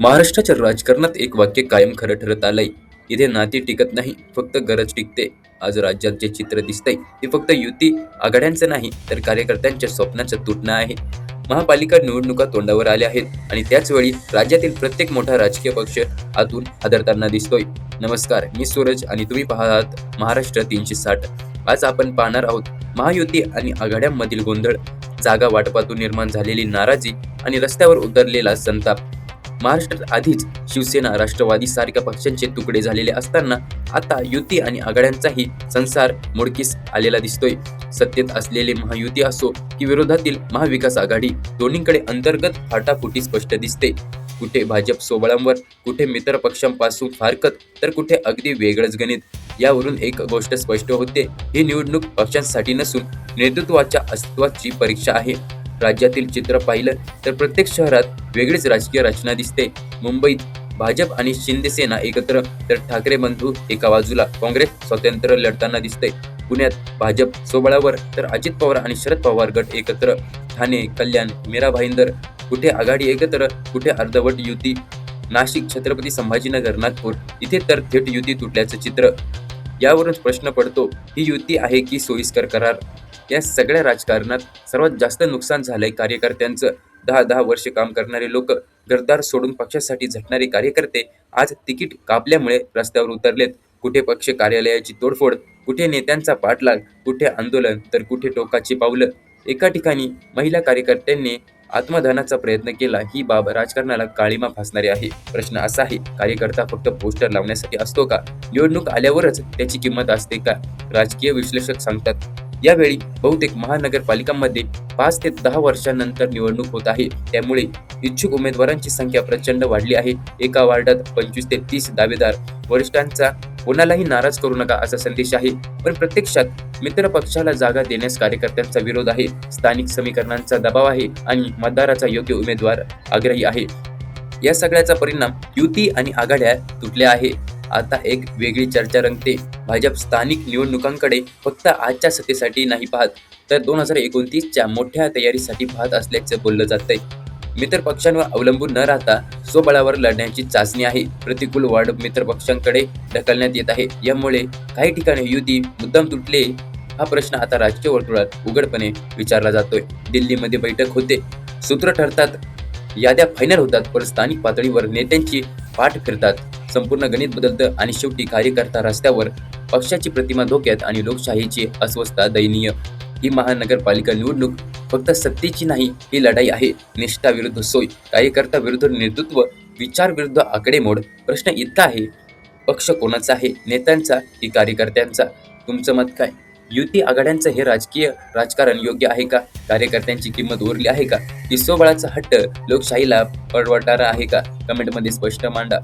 महाराष्ट्राच्या राजकारणात एक वाक्य कायम खरं ठरत आलंय. इथे नाती टिकत नाही फक्त गरज टिकते. आज राज्यात जे चित्र दिसतंय ते फक्त युती आघाड्यांचं नाही तर कार्यकर्त्यांच्या स्वप्नाचं तुटणं आहे. महापालिका निवडणुका तोंडावर आल्या आहेत आणि त्याच वेळी राज्यातील प्रत्येक मोठा राजकीय पक्ष आतून हादरताना दिसतोय. नमस्कार मी सूरज आणि तुम्ही पाहत महाराष्ट्र तीनशे साठ. आज आपण पाहणार आहोत महायुती आणि आघाड्यांमधील गोंधळ. जागा वाटपातून निर्माण झालेली नाराजी आणि रस्त्यावर उतरलेला संताप. महाराष्ट्रात आधीच शिवसेना राष्ट्रवादी सारख्या पक्षांचे तुकडे झालेले असताना आता युती आणि आघाड्यांचाही संसार मोडकीस आलेला दिसतोय. सत्तेत असलेले महायुती असो की विरोधातील महाविकास आघाडी दोन्हीकडे अंतर्गत फाटाफुटी स्पष्ट दिसते. कुठे भाजप सोबळांवर कुठे मित्र पक्षांपासून फारकत तर कुठे अगदी वेगळंच गणित. यावरून एक गोष्ट स्पष्ट होते. ही निवडणूक पक्षांसाठी नसून नेतृत्वाच्या अस्तित्वाची परीक्षा आहे. राज्यातील चित्र पाहिलं तर प्रत्येक शहरात वेगळीच राजकीय रचना दिसते. मुंबईत भाजप आणि शिंदे सेना एकत्र तर ठाकरे बंधू एका बाजूला काँग्रेस स्वतंत्र लढताना दिसते. पुण्यात भाजप सोबळावर तर अजित पवार आणि शरद पवार गट एकत्र. ठाणे कल्याण मीरा भाईंदर कुठे आघाडी एकत्र कुठे अर्धवट युती. नाशिक छत्रपती संभाजीनगर नागपूर इथे तर थेट युती तुटल्याचं चित्र. यावरून प्रश्न पडतो ही युती आहे की सोयीस्कर करार? या सगळ्या राजकारणात सर्वात जास्त नुकसान झालंय कार्यकर्त्यांचं. दहा दहा वर्ष काम करणारे लोक घरदार सोडून पक्षासाठी झटणारे कार्यकर्ते आज तिकीट कापल्यामुळे रस्त्यावर उतरलेत. कुठे पक्ष कार्यालयाची तोडफोड कुठे नेत्यांचा पाठलाग कुठे आंदोलन तर कुठे टोकाची पावलं. एका ठिकाणी महिला कार्यकर्त्यांनी आत्मदानाचा प्रयत्न केला ही बाब राजकारणाला काळीमा फासणारी आहे. प्रश्न असा आहे कार्यकर्ता फक्त पोस्टर लावण्यासाठी असतो का? निवडणूक आल्यावरच त्याची किंमत असते का? राजकीय विश्लेषक सांगतात यावेळी बहुतेक महानगरपालिकांमध्ये पाच ते दहा वर्षांनंतर निवडणूक होत आहे. त्यामुळे इच्छुक उमेदवारांची संख्या प्रचंड वाढली आहे. एका वार्डात पंचवीस ते तीस दावेदार वरिष्ठांचा कोणालाही नाराज करू नका असा संदेश आहे. पण प्रत्यक्षात मित्र पक्षाला जागा देण्यास कार्यकर्त्यांचा विरोध आहे. स्थानिक समीकरणांचा दबाव आहे आणि मतदाराचा योग्य उमेदवार आग्रही आहे. या सगळ्याचा परिणाम युती आणि आघाड्या तुटल्या आहे. आता एक वेगळी चर्चा रंगते. भाजप स्थानिक निवडणुकांकडे फक्त आजच्या सत्तेसाठी नाही पाहत तर दोन हजार एकोणतीसच्या मोठ्या तयारीसाठी पाहत असल्याचं बोललं जातंय. मित्र पक्षांवर अवलंबून न राहता स्वबळावर लढण्याची चाचणी आहे. प्रतिकूल वाढ मित्र पक्षांकडे ढकलण्यात येत आहे. यामुळे काही ठिकाणी युती मुद्दाम तुटले हा प्रश्न आता राजकीय वर्तुळात उघडपणे विचारला जातोय. दिल्लीमध्ये बैठक होते. सूत्र ठरतात याद्या फायनल होतात पण स्थानिक पातळीवर नेत्यांची पाठ फिरतात. संपूर्ण गणित बदलतं आणि शेवटी कार्यकर्ता रस्त्यावर पक्षाची प्रतिमा धोक्यात आणि लोकशाहीची अस्वस्थता दयनीय. ही महानगरपालिका निवडणूक फक्त सत्तेची नाही ही लढाई आहे. निष्ठा विरुद्ध सोय कार्यकर्ता विरुद्ध नेतृत्व विचार विरुद्ध आकडेमोड प्रश्न इतका आहे पक्ष कोणाचा आहे नेत्यांचा की कार्यकर्त्यांचा? तुमचं मत काय? युती आघाड्यांचं हे राजकीय राजकारण योग्य आहे का? कार्यकर्त्यांची किंमत उरली आहे का? की हट्ट लोकशाहीला परवडणारा आहे का? कमेंटमध्ये स्पष्ट मांडा.